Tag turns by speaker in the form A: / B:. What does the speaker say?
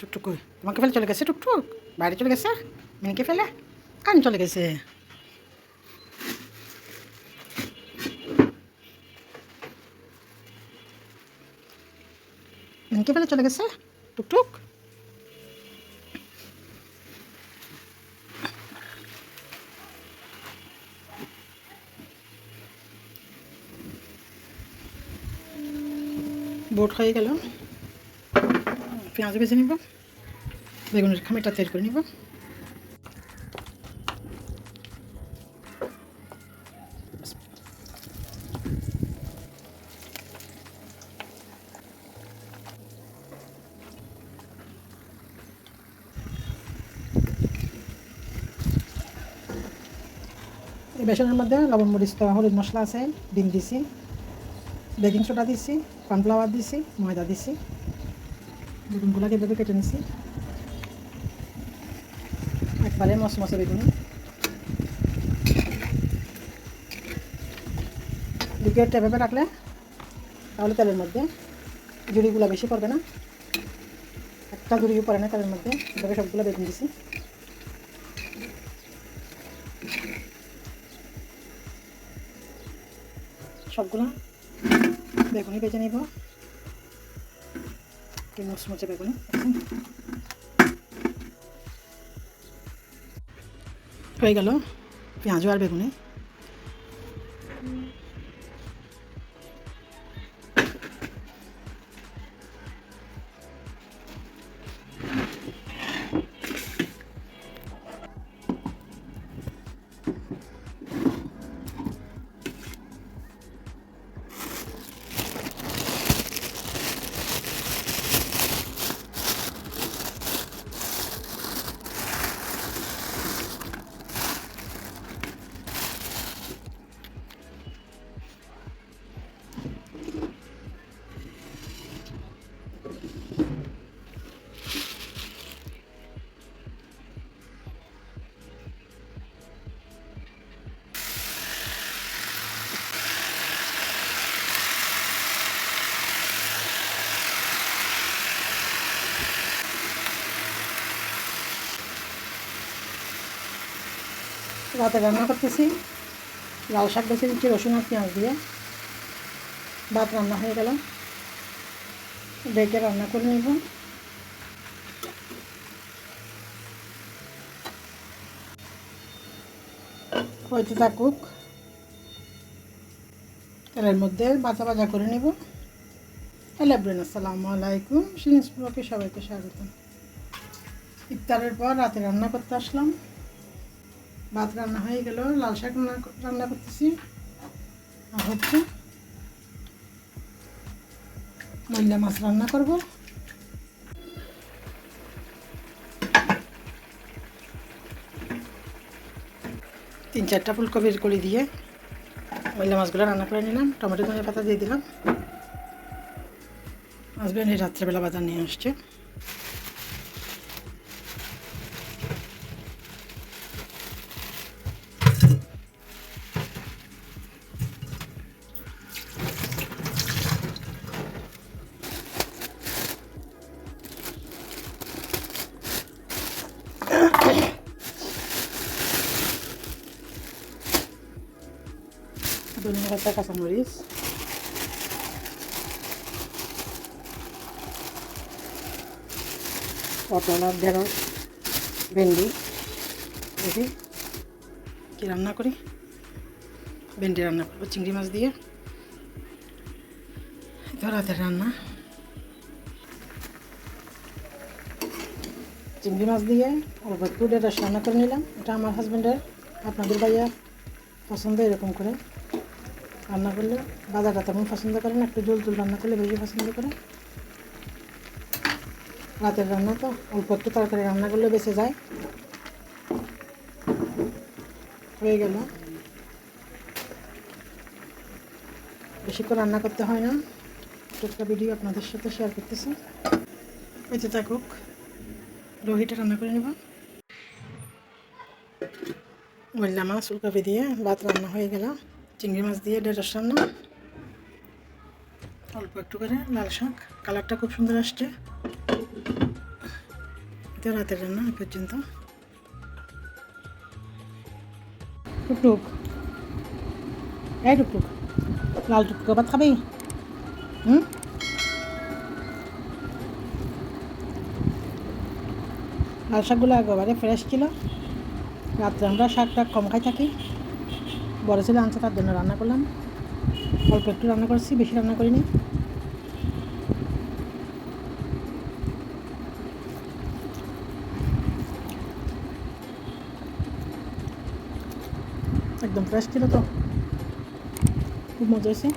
A: টুকটুক তোমাকে ফেলে চলে গেছে টুকটুক? বাইরে চলে গেছে? মিনিকে ফেলে? কান চলে গেছে? মিনিকে ফেলে চলে গেছে? টুকটুক? বোট হয়ে গেল। পেঁয়াজ বেছে নিব। বেগুনের খামিটা তৈরি করে নিব। এই বেসনের মধ্যে লবণ, মরিচ, তো হলুদ মশলা আছে, ডিম দিছি, বেকিং সোডা দিছি, কর্নফ্লাওয়ার দিছি, ময়দা দিছি। বেগুনগুলোকে এভাবে কেটে নিছি। একবারে মশমশে বেগুন লিকুইডটা এভাবে রাখলে তাহলে তেলের মধ্যে জুড়িগুলো বেশি পড়বে না। একটা জুড়িও পড়ে না তেলের মধ্যে এভাবে সবগুলো বেগুন দিছি। সবগুলো বেগুনি বেজে নিব। একটু মুচমুচে বেগুনি হয়ে গেল। পেঁয়াজও আর বেগুনি। রাতে রান্না করতেছি। লাল শাক বেছে দিচ্ছি, রসুন আর পেঁয়াজ দিয়ে। ভাত রান্না হয়ে গেল। ডেকে রান্না করে নেব। হয়তো থাকুক। তেলের মধ্যে বাজা বাজা করে নেব। হ্যালো ব্রেন আসসালামু আলাইকুম। সিনিস ব্লকে সবাইকে স্বাগত ইফতারের পর রাতে রান্না করতে আসলাম। ভাত রান্না হয়ে গেল, লাল শাক রান্না করতেছি। আর হচ্ছে ময়লা মাছ রান্না করব। তিন চারটা ফুলকপির কলি দিয়ে ময়লা মাছগুলো রান্না করে নিলাম, টমেটো ধনে পাতা দিয়ে দিলাম। হাজব্যান্ড এই রাত্রেবেলা বাজার নিয়ে আসছে। ধনিয়া পাতা কাঁচামরিচ। পটল আর ঢেঁড়স, ভেন্ডি, দেখি কি রান্না করি। ভেন্ডি রান্না করব, চিংড়ি মাছ দিয়ে। রাতের রান্না। চিংড়ি মাছ দিয়ে অল্প একটু ঢেঁড়স রান্না করে নিলাম। এটা আমার হাজব্যান্ডের আপনাদের ভাইয়া পছন্দ এরকম করে। রান্না করলে বাজারটা তেমন পছন্দ করে না, একটু জল জল রান্না করলে বেশি পছন্দ করে। রাতের রান্না তো অল্প একটু তরকারি রান্না করলে বেঁচে যায়। হয়ে গেল। বেশি করে রান্না করতে হয় না। একটা ভিডিও আপনাদের সাথে শেয়ার করতেছি। বেঁচে থাকুক, রোহিটা রান্না করে নেব। মল্লা মাছ ফুলকপি দিয়ে ভাত রান্না হয়ে গেল। চিংড়ি মাছ দিয়ে ঢেঁড়স রান্না অল্প একটু করে লাল শাক। কালারটা খুব সুন্দর আসছে। তো রাতের রান্না এই পর্যন্ত। টুকটুক এই টুকটুক লাল টুকটুক ভাত খাবি? হুম? লাল শাকগুলো একেবারে ফ্রেশ ছিল। রাত্রে আমরা শাকটা কম খাই থাকি। বড় ছেলে আনছে, তার জন্য রান্না করলাম। অল্প একটু রান্না করেছি, বেশি রান্না করিনি। একদম ফ্রেশ ছিল তো। খুব মজা হয়েছে।